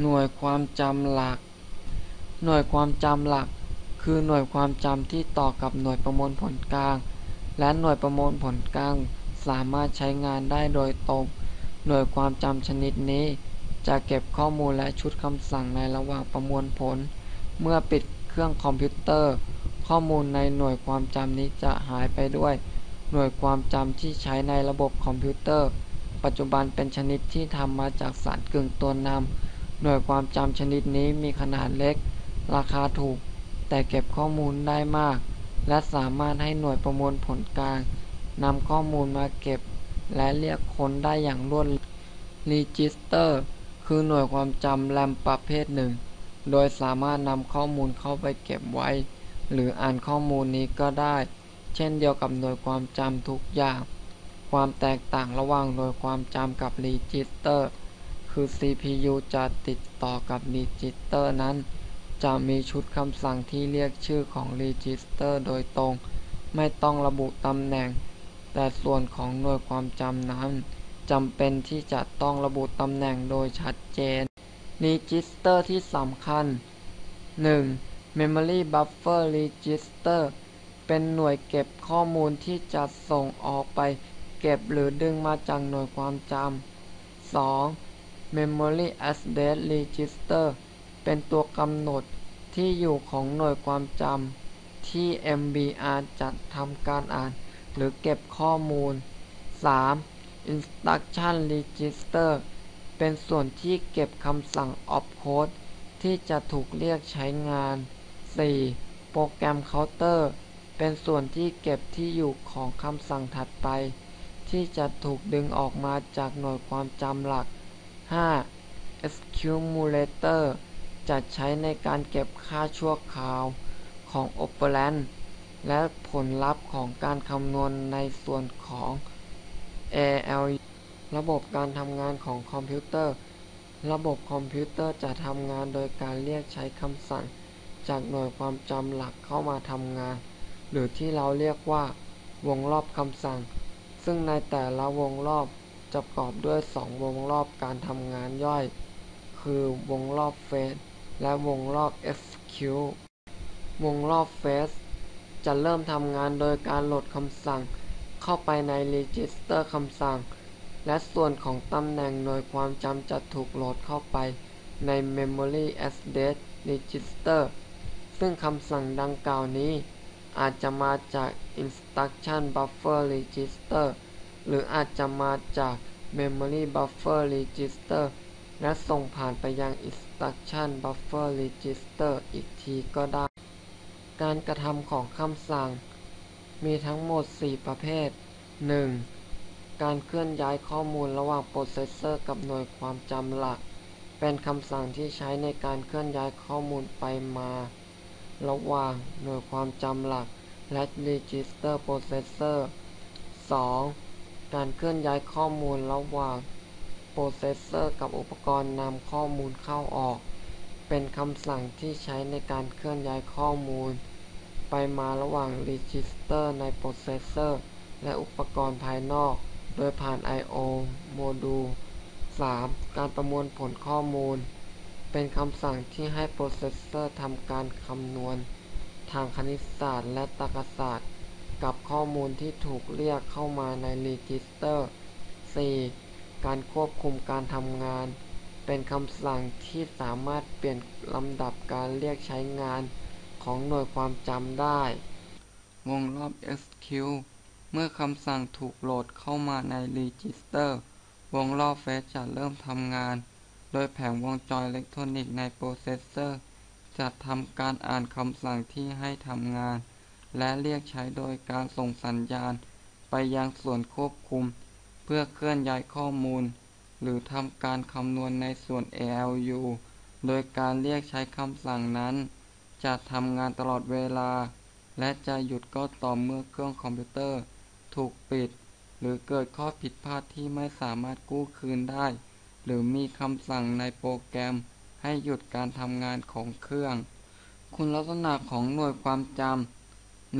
หน่วยความจำหลัก หน่วยความจำหลัก คือหน่วยความจำที่ต่อกับหน่วยประมวลผลกลาง และหน่วยประมวลผลกลาง สามารถใช้งานได้โดยตรง หน่วยความจำชนิดนี้ จะเก็บข้อมูลและชุดคำสั่งในระหว่างประมวลผล เมื่อปิดเครื่องคอมพิวเตอร์ ข้อมูลในหน่วยความจำนี้จะหายไปด้วย หน่วยความจำที่ใช้ในระบบคอมพิวเตอร์ ปัจจุบันเป็นชนิดที่ทำมาจากสารกึ่งตัวนำ หน่วยความจำชนิดนี้มีขนาดเล็ก ราคาถูก แต่เก็บข้อมูลได้มาก และสามารถให้หน่วยประมวลผลกลางนำข้อมูลมาเก็บ และเรียกค้นได้อย่างรวดเร็ว Register คือหน่วยความจำแรมประเภทหนึ่ง โดยสามารถนำข้อมูลเข้าไปเก็บไว้ หรืออ่านข้อมูลนี้ก็ได้ เช่นเดียวกับหน่วยความจำทุกอย่าง ความแตกต่างระหว่างหน่วยความจำกับ Register คือ CPU จะติดต่อกับ Register นั้น จะมีชุดคำสั่งที่เรียกชื่อของ Register โดยตรง ไม่ต้องระบุตำแหน่ง แต่ส่วนของหน่วยความจำนั้นจำเป็นที่จะต้องระบุตำแหน่งโดยชัดเจน Register ที่สำคัญ 1. Memory Buffer Register เป็นหน่วยเก็บข้อมูลที่จะส่งออกไป เก็บหรือดึงมาจากหน่วยความจำ 2. Memory Address Register เป็นตัวกำหนดที่อยู่ของหน่วยความจำที่ MBR จะทำการอ่าน หรือเก็บข้อมูล 3. Instruction Register เป็นส่วนที่เก็บคำสั่ง opcode ที่จะถูกเรียกใช้งาน 4. โปรแกรมเคาน์เตอร์ เป็นส่วนที่เก็บที่อยู่ของคำสั่งถัดไป ที่จะถูกดึงออกมาจากหน่วยความจำหลัก 5. Accumulator จะใช้ในการเก็บค่าชั่วคราวของ operand และผลลัพธ์ของการคำนวณในส่วนของ ALU ระบบการทำงานของคอมพิวเตอร์ ระบบคอมพิวเตอร์จะทำงานโดยการเรียกใช้คำสั่ง จากหน่วยความจำหลักเข้ามาทำงาน หรือที่เราเรียกว่า วงรอบคำสั่ง ซึ่งในแต่ละวงรอบ จะประกอบด้วย 2 วงรอบการทำงานย่อย คือวงรอบเฟสและวงรอบ FQ วงรอบเฟสจะเริ่มทำงานโดยการโหลดคำสั่งเข้าไปใน Register คำสั่ง และส่วนของตำแหน่งหน่วยความจำจะถูกโหลดเข้าไปใน Memory Address Register ซึ่งคำสั่งดังกล่าวนี้ อาจจะมาจาก Instruction Buffer Register หรืออาจจะมาจาก Memory Buffer Register และส่งผ่านไปยัง Instruction Buffer Register อีกทีก็ได้ การกระทำของคำสั่ง มีทั้งหมด 4 ประเภท 1. การเคลื่อนย้ายข้อมูลระหว่างโปรเซสเซอร์กับหน่วยความจำหลัก เป็นคำสั่งที่ใช้ในการเคลื่อนย้ายข้อมูลไปมา ระหว่างหน่วยความจำหลักและ Register Processor 2. การเคลื่อนย้ายข้อมูลระหว่างโปรเซสเซอร์กับอุปกรณ์นำข้อมูลเข้าออก เป็นคำสั่งที่ใช้ในการเคลื่อนย้ายข้อมูล ไปมาระหว่างรีจิสเตอร์ในโปรเซสเซอร์และอุปกรณ์ภายนอก โดยผ่าน I/O โมดูล 3. การประมวลผลข้อมูล เป็นคำสั่งที่ให้โปรเซสเซอร์ทำการคำนวณ ทางคณิตศาสตร์และตรรกศาสตร์ กับข้อมูลที่ถูกเรียกเข้ามาในรีจิสเตอร์ 4. การควบคุมการทำงาน เป็นคำสั่งที่สามารถเปลี่ยนลำดับการเรียกใช้งานของหน่วยความจำได้ วงรอบ SQ เมื่อคำสั่งถูกโหลดเข้ามาในรีจิสเตอร์ วงรอบเฟสจะเริ่มทำงาน โดยแผงวงจรอิเล็กทรอนิกส์ในโปรเซสเซอร์ จะทำการอ่านคำสั่งที่ให้ทำงาน และเรียกใช้โดยการส่งสัญญาณ ไปยังส่วนควบคุม เพื่อเคลื่อนย้ายข้อมูล หรือทำการคำนวณในส่วน ALU โดยการเรียกใช้คำสั่งนั้น จะทำงานตลอดเวลา และจะหยุดก็ต่อเมื่อเครื่องคอมพิวเตอร์ ถูกปิด หรือเกิดข้อผิดพลาดที่ไม่สามารถกู้คืนได้ หรือมีคำสั่งในโปรแกรม ให้หยุดการทำงานของเครื่อง คุณลักษณะของหน่วยความจำ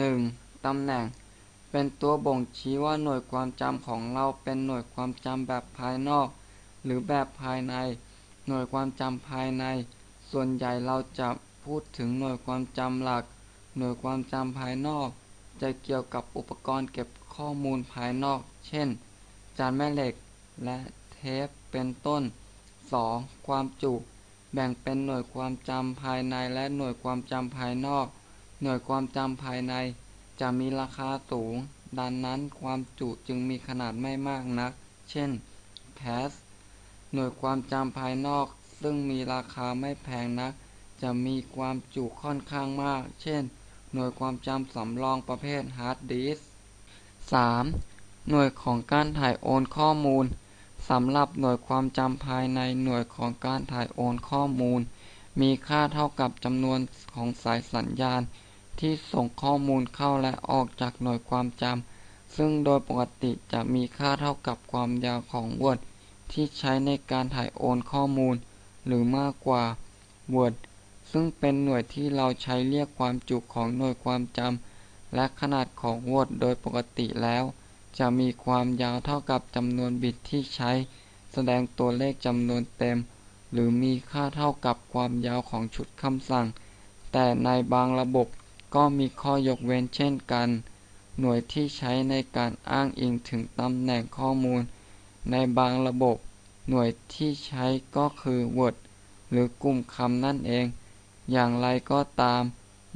1. ตำแหน่ง เป็นตัวบ่งชี้ว่าหน่วยความจำของเราเป็นหน่วยความจำแบบภายนอก หรือแบบภายใน หน่วยความจำภายใน ส่วนใหญ่เราจะพูดถึงหน่วยความจำหลัก หน่วยความจำภายนอก จะเกี่ยวกับอุปกรณ์เก็บข้อมูลภายนอก เช่น จานแม่เหล็กและเทปเป็นต้น 2. ความจุ แบ่งเป็นหน่วยความจำภายในและหน่วยความจำภายนอก หน่วยความจำภายใน จะมีราคาสูง ดังนั้นความจุจึงมีขนาดไม่มากนัก เช่นแคชหน่วยความจำภายนอก ซึ่งมีราคาไม่แพงนัก จะมีความจุค่อนข้างมาก เช่น หน่วยความจำสำรองประเภทฮาร์ดดิสก์ 3. หน่วยของการถ่ายโอนข้อมูลสำหรับหน่วยความจำภายในหน่วยของการถ่ายโอนข้อมูล มีค่าเท่ากับจำนวนของสายสัญญาณ ที่ส่งข้อมูลเข้าและออกจากหน่วยความจำซึ่งโดยปกติจะมีค่าเท่ากับความยาวของวอร์ดที่ใช้ในการถ่ายโอนข้อมูล หรือมากกว่า Word ซึ่งเป็นหน่วยที่เราใช้เรียกความจุของหน่วยความจำและขนาดของ Word โดยปกติแล้ว จะมีความยาวเท่ากับจำนวนบิตที่ใช้ แสดงตัวเลขจำนวนเต็ม หรือมีค่าเท่ากับความยาวของชุดคำสั่ง แต่ในบางระบบ ก็มีข้อยกเว้นเช่นกัน หน่วยที่ใช้ในการอ้างอิงถึงตำแหน่งข้อมูล ในบางระบบ หน่วยที่ใช้ก็คือ Word หรือกลุ่มคำนั่นเอง อย่างไรก็ตาม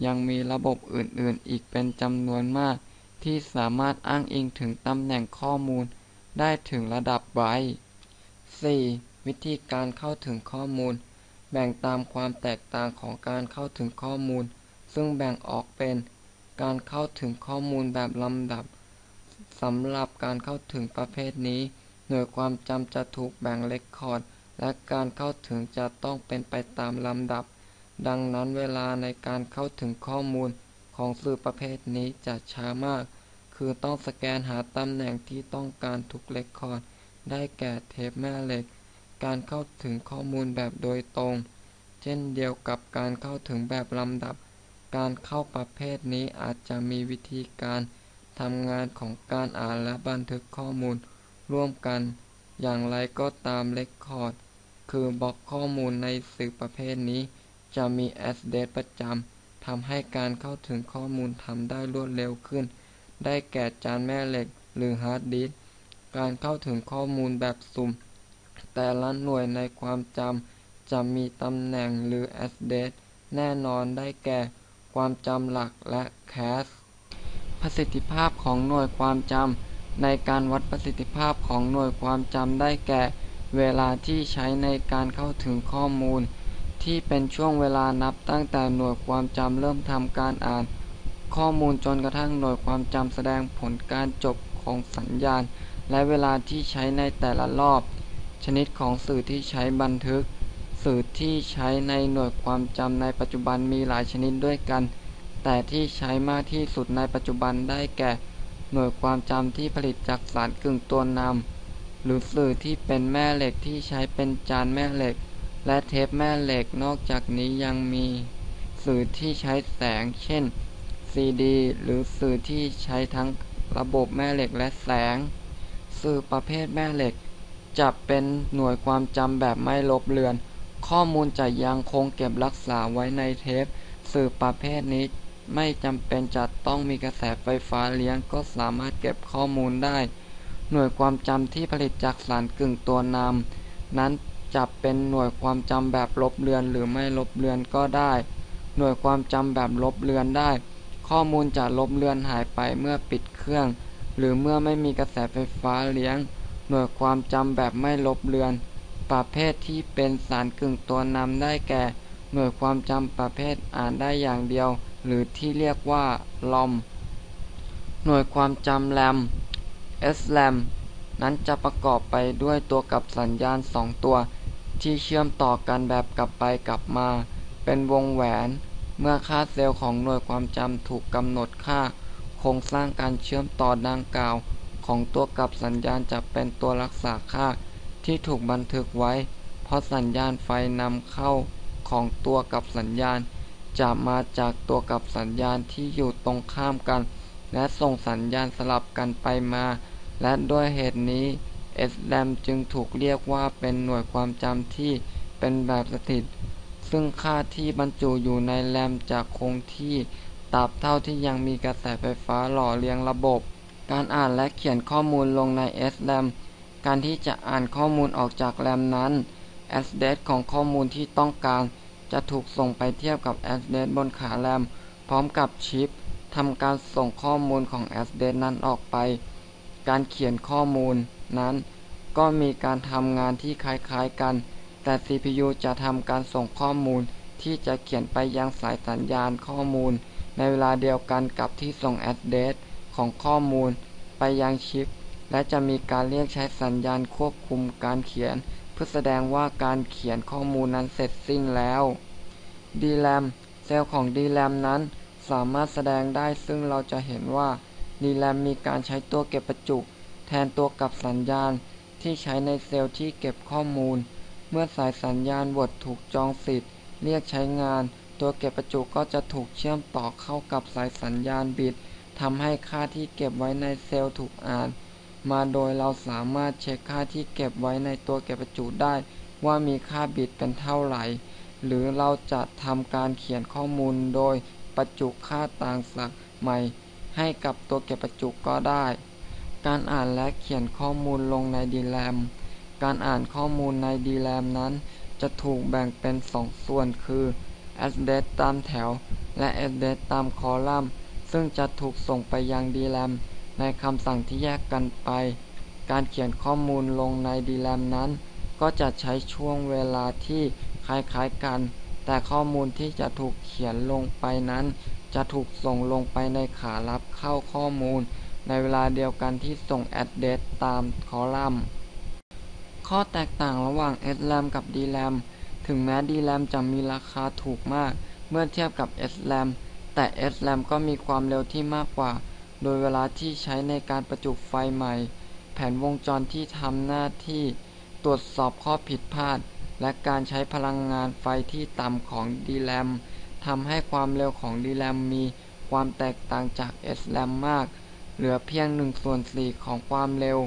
ยังมีระบบอื่นๆ อีกเป็นจำนวนมาก ที่สามารถอ้างอิงถึงตำแหน่งข้อมูล ได้ถึงระดับไบต์ 4. วิธีการเข้าถึงข้อมูล แบ่งตามความแตกต่างของการเข้าถึงข้อมูล ซึ่งแบ่งออกเป็นการเข้าถึงข้อมูลแบบลำดับสำหรับการเข้าถึงประเภทนี้ หน่วยความจำจะถูกแบ่งเรคคอร์ด และการเข้าถึงจะต้องเป็นไปตามลำดับ ดังนั้นเวลาในการเข้าถึงข้อมูลของสื่อประเภทนี้จะช้ามาก คือต้องสแกนหาตำแหน่งที่ต้องการทุกเรคคอร์ด ได้แก่เทปแม่เหล็ก การเข้าถึงข้อมูลแบบโดยตรง เช่นเดียวกับการเข้าถึงแบบลำดับ การเข้าประเภทนี้อาจจะมีวิธีการทำงานของการอ่านและบันทึกข้อมูล ร่วมกัน อย่างไรก็ตามเรคคอร์ด คือบล็อกข้อมูลในสื่อประเภทนี้ จะมีแอดเดรสประจำทำให้การเข้าถึงข้อมูลทำได้รวดเร็วขึ้น ได้แก่จานแม่เหล็กหรือฮาร์ดดิสก์การเข้าถึงข้อมูลแบบสุ่ม แต่ละหน่วยในความจำจะมีตำแหน่งหรือแอดเดรสแน่นอนได้แก่ ความจำหลักและแคชประสิทธิภาพของหน่วยความจำในการวัดประสิทธิภาพของหน่วยความจำได้แก่ เวลาที่ใช้ในการเข้าถึงข้อมูล ที่เป็นช่วงเวลานับตั้งแต่หน่วยความจำเริ่มทำการอ่าน ข้อมูลจนกระทั่งหน่วยความจำแสดงผลการจบของสัญญาณ และเวลาที่ใช้ในแต่ละรอบ ชนิดของสื่อที่ใช้บันทึก สื่อที่ใช้ในหน่วยความจำในปัจจุบันมีหลายชนิดด้วยกัน แต่ที่ใช้มากที่สุดในปัจจุบันได้แก่ หน่วยความจำที่ผลิตจากสารกึ่งตัวนำหรือสื่อที่เป็นแม่เหล็กที่ใช้เป็นจานแม่เหล็ก และเทปแม่เหล็กนอกจากนี้ยังมีสื่อที่ใช้แสง เช่นซีดีหรือสื่อที่ใช้ทั้งระบบแม่เหล็กและแสง สื่อประเภทแม่เหล็กจะเป็นหน่วยความจำแบบไม่ลบเลือน ข้อมูลจะยังคงเก็บรักษาไว้ในเทป สื่อประเภทนี้ไม่จำเป็นจะต้องมีกระแสไฟฟ้าเลี้ยงก็สามารถเก็บข้อมูลได้ หน่วยความจำที่ผลิตจากสารกึ่งตัวนำนั้นจะเป็นหน่วยความจำแบบลบเลือนหรือไม่ลบเลือนก็ได้ หน่วยความจำแบบลบเลือนได้ ข้อมูลจะลบเลือนหายไปเมื่อปิดเครื่อง หรือเมื่อไม่มีกระแสไฟฟ้าเลี้ยง หน่วยความจำแบบไม่ลบเลือน ประเภทที่เป็นสารกึ่งตัวนำได้แก่ หน่วยความจำประเภทอ่านได้อย่างเดียว หรือที่เรียกว่าลอม หน่วยความจำแรม SRAM นั้นจะประกอบไปด้วยตัวกับสัญญาณสองตัว ที่เชื่อมต่อกันแบบกลับไปกลับมา เป็นวงแหวน เมื่อค่าเซลล์ของหน่วยความจำถูกกำหนดค่า โครงสร้างการเชื่อมต่อดังกล่าว ของตัวกับสัญญาณจะเป็นตัวรักษาค่า ที่ถูกบันทึกไว้ เพราะสัญญาณไฟนำเข้าของตัวกับสัญญาณ จะมาจากตัวกับสัญญาณที่อยู่ตรงข้ามกัน และส่งสัญญาณสลับกันไปมา และด้วยเหตุนี้ SRAM จึงถูกเรียกว่าเป็นหน่วยความจำที่เป็นแบบสถิต ซึ่งค่าที่บรรจุอยู่ในแรมจะคงที่ตราบเท่าที่ยังมีกระแสไฟฟ้าหล่อเลี้ยงระบบ การอ่านและเขียนข้อมูลลงใน SRAM การที่จะอ่านข้อมูลออกจากแรมนั้น address ของข้อมูลที่ต้องการ จะถูกส่งไปเทียบกับ address บนขาแรม พร้อมกับชิปทำการส่งข้อมูลของ address นั้นออกไป การเขียนข้อมูลนั้น ก็มีการทำงานที่คล้ายๆกัน แต่ CPU จะทำการส่งข้อมูลที่จะเขียนไปยังสายสัญญาณข้อมูล ในเวลาเดียวกันกับที่ส่ง address ของข้อมูลไปยังชิป และจะมีการเรียกใช้สัญญาณควบคุมการเขียน เพื่อแสดงว่าการเขียนข้อมูลนั้นเสร็จสิ้นแล้ว DRAM เซลล์ของ DRAM นั้นสามารถแสดงได้ซึ่งเราจะเห็นว่า DRAM มีการใช้ตัวเก็บประจุ แทนตัวกับสัญญาณที่ใช้ในเซลล์ที่เก็บข้อมูล เมื่อสายสัญญาณบทถูกจองสิทธิ์ เรียกใช้งาน ตัวเก็บประจุก็จะถูกเชื่อมต่อเข้ากับสายสัญญาณบิตทำให้ค่าที่เก็บไว้ในเซลล์ถูกอ่าน มาโดยเราสามารถเช็คค่าที่เก็บไว้ในตัวเก็บประจุได้ ว่ามีค่าบิตเป็นเท่าไหร่ หรือเราจะทำการเขียนข้อมูลโดยประจุค่าต่างศักย์ใหม่ ให้กับตัวเก็บประจุก็ได้ การอ่านและเขียนข้อมูลลงใน DRAM การอ่านข้อมูลใน DRAM นั้น จะถูกแบ่งเป็นสองส่วนคือ address ตามแถว และ address ตามคอลัมน์ ซึ่งจะถูกส่งไปยัง DRAM ในคำสั่งที่แยกกันไป การเขียนข้อมูลลงใน DRAM นั้น ก็จะใช้ช่วงเวลาที่คล้ายๆกัน แต่ข้อมูลที่จะถูกเขียนลงไปนั้น จะถูกส่งลงไปในขารับเข้าข้อมูล ในเวลาเดียวกันที่ส่ง address ตามคอลัมน์ ข้อแตกต่างระหว่าง SRAM กับ DRAM ถึงแม้ DRAM จะมีราคาถูกมาก เมื่อเทียบกับ SRAM แต่ SRAM ก็มีความเร็วที่มากกว่า โดยเวลาที่ใช้ในการประจุไฟใหม่ แผนวงจรที่ทำหน้าที่ตรวจสอบข้อผิดพลาด และการใช้พลังงานไฟที่ต่ำของ DRAM ทำให้ความเร็วของ DRAM มีความแตกต่างจาก SRAM มาก เหลือเพียง1ส่วน4ของความเร็ว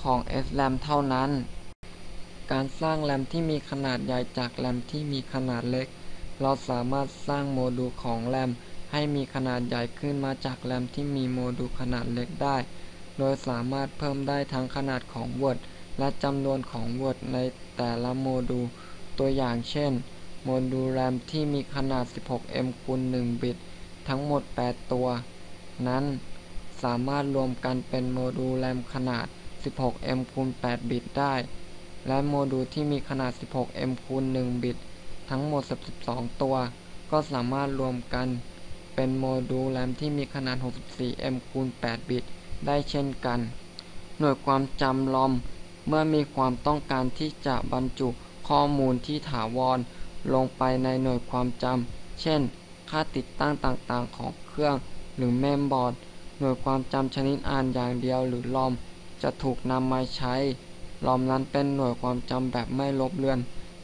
ของ SRAM เท่านั้น การสร้างแรมที่มีขนาดใหญ่จากแรมที่มีขนาดเล็ก เราสามารถสร้างโมดูลของแรม ให้มีขนาดใหญ่ขึ้นมาจากแรมที่มีโมดูลขนาดเล็กได้ โดยสามารถเพิ่มได้ทั้งขนาดของเวิร์ดและจำนวนของเวิร์ดในแต่ละโมดูล ตัวอย่างเช่น โมดูลแรมที่มีขนาด 16M คูณ1บิต ทั้งหมด 8 ตัว นั้นสามารถรวมกันเป็นโมดูลแรมขนาด 16M คูณ8บิตได้ และโมดูลที่มีขนาด 16M คูณ1บิต ทั้งหมด 12 ตัว ก็สามารถรวมกัน เป็นโมดูลแรมที่มีขนาด 64M คูณ 8 บิต ได้เช่นกัน หน่วยความจำลอม เมื่อมีความต้องการที่จะบรรจุข้อมูลที่ถาวร ลงไปในหน่วยความจำ เช่น ค่าติดตั้งต่างๆของเครื่อง หรือเมมบอร์ด หน่วยความจำชนิดอ่านอย่างเดียวหรือลอม จะถูกนำมาใช้ ลอมนั้นเป็นหน่วยความจำแบบไม่ลบเลือน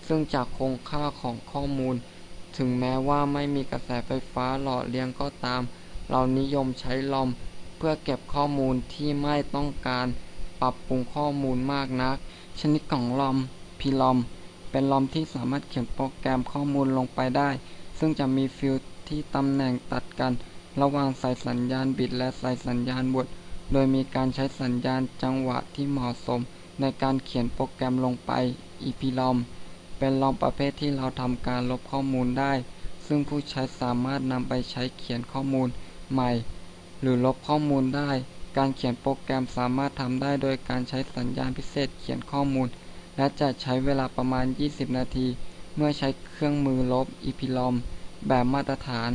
ซึ่งจะคงค่าของข้อมูล ถึงแม้ว่าไม่มีกระแสไฟฟ้าหล่อเลี้ยงก็ตาม เรานิยมใช้ลอม เพื่อเก็บข้อมูลที่ไม่ต้องการปรับปรุงข้อมูลมากนัก ชนิดของลอมพีลอมเป็นลอมที่สามารถเขียนโปรแกรมข้อมูลลงไปได้ ซึ่งจะมีฟิลด์ที่ตำแหน่งตัดกัน ระหว่างสายสัญญาณบิตและสายสัญญาณบท โดยมีการใช้สัญญาณจังหวะที่เหมาะสม ในการเขียนโปรแกรมลงไป EPROM เป็นลอมประเภทที่เราทำการลบข้อมูลได้ ซึ่งผู้ใช้สามารถนำไปใช้เขียนข้อมูลใหม่ หรือลบข้อมูลได้ การเขียนโปรแกรมสามารถทำได้โดยการใช้สัญญาณพิเศษเขียนข้อมูล และจะใช้เวลาประมาณ 20 นาที เมื่อใช้เครื่องมือลบ EPROM แบบมาตรฐาน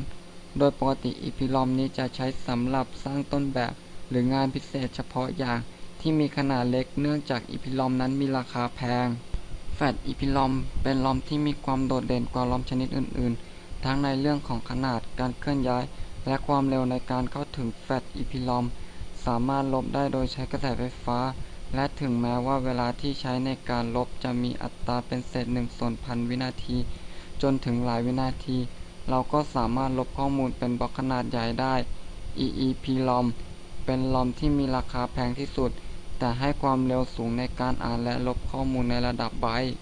โดยปกติ EPROM นี้จะใช้สำหรับสร้างต้นแบบ หรืองานพิเศษเฉพาะอย่างที่มีขนาดเล็กเนื่องจาก EPROM นั้นมีราคาแพง แฟลช EPROM เป็นลอมที่มีความโดดเด่นกว่าลอมชนิดอื่น ๆ ทั้งในเรื่องของขนาดการเคลื่อนย้าย และความเร็วในการเข้าถึงแฟลช EPROM สามารถลบได้โดยใช้กระแสไฟฟ้า และถึงแม้ว่าเวลาที่ใช้ในการลบจะมีอัตราเป็นเศษหนึ่งส่วนพันวินาที จนถึงหลายวินาที เราก็สามารถลบข้อมูลเป็นบล็อกขนาดใหญ่ได้ EEPROM เป็นลอมที่มีราคาแพงที่สุด แต่ให้ความเร็วสูงในการอ่านและลบข้อมูลในระดับไบต์